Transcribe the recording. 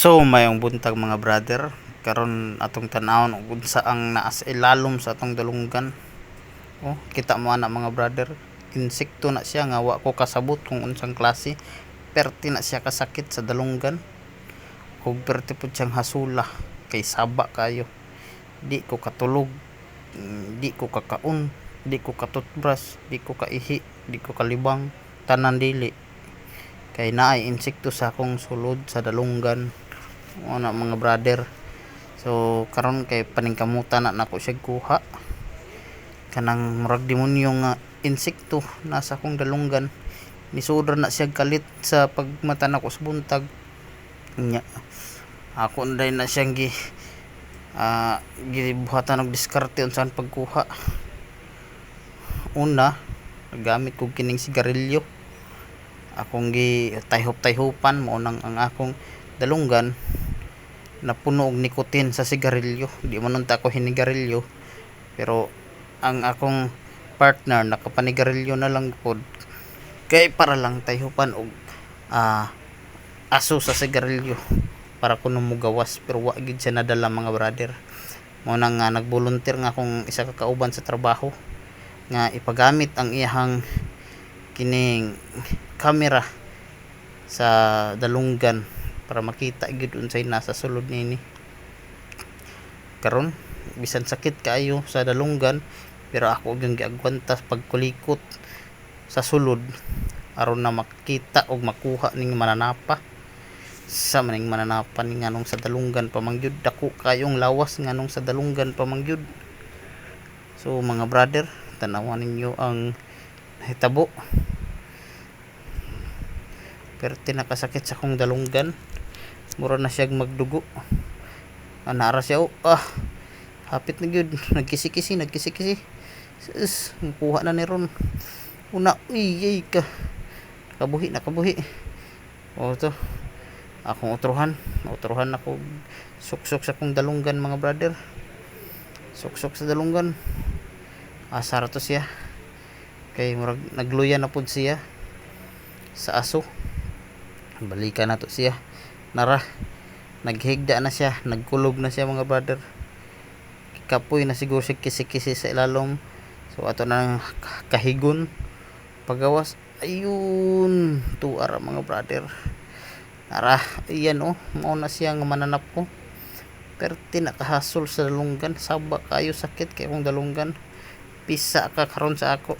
So mayong buntag mga brother karon atong tanawon unsa ang naa sa ilalom sa atong dalunggan. Oh, kita mo ana mga brother, insekto na siya nga wa ko kasabot kung unsang klase. Perti na siya kasakit sa dalunggan. Ug perti pud siyang hasula kay saba kayo. Di ko katulog, di ko kakaon, di ko katutbrush, di ko kaihi, di ko kalibang, tanan dili kay naay insekto sa akong sulod sa dalunggan ana mga brother. So karon kay paningkamutan na nako siya kuha kanang murag demonyo nga insekto nasa akong dalunggan. Nisudra na siya kalit sa pagmata nako sa buntag. Nya. Ako na na siyang gi ah gibuhatan og diskarte unsaon pagkuha. Una gamit ko kining sigarilyo. Akong gi tayhop-tayhupan mo nang ang akong dalunggan napuno og nikotin sa sigarilyo. Di man unta ako hinigarilyo pero ang akong partner nakapanigarilyo na lang pod kay para lang tayhupan og ah, aso sa sigarilyo para kuno mo gawas pero wa gid siya nadala mga brother. Mo nang nga nagbolunteer nga akong isa ka kauban sa trabaho nga ipagamit ang iyahang kining camera sa dalunggan para makita gid unsay nasa sulod nini. Karon bisan sakit kaayo sa dalunggan pero ako gyud giagwanta pagkulikot sa sulod aron na makita og makuha ning mananapa. Sa maning mananapa ning nganong sa dalunggan pamangyud dako kayong lawas nganong sa dalunggan pamangyud so mga brother tanawan ninyo ang hitabo pero tinakasakit sa kong dalunggan. Mura na siyag magdugo. Anara siya oh, ah hapit na gyud. Nagkisi-kisi nagkisi-kisi. Sus kuha na ni ron. Una uy yay ka. Nakabuhi nakabuhi. O to akong utruhan. Utruhan ako. Suksok sa kong dalunggan mga brother. Suksok sa dalunggan. Asar to siya. Kay murag nagluya na pud siya. Sa aso balikan na to siya. Nara naghigda na siya nagkulog na siya mga brother. Kapoy na siguro siya kisi-kisi sa ilalom. So ato na kahigon pagawas ayun tuara mga brother. Nara ayan oh mao na siya nga mananap ko pero tinakahasol sa dalunggan. Saba kayo sakit kay akong dalunggan. Pisa ka karon sa ako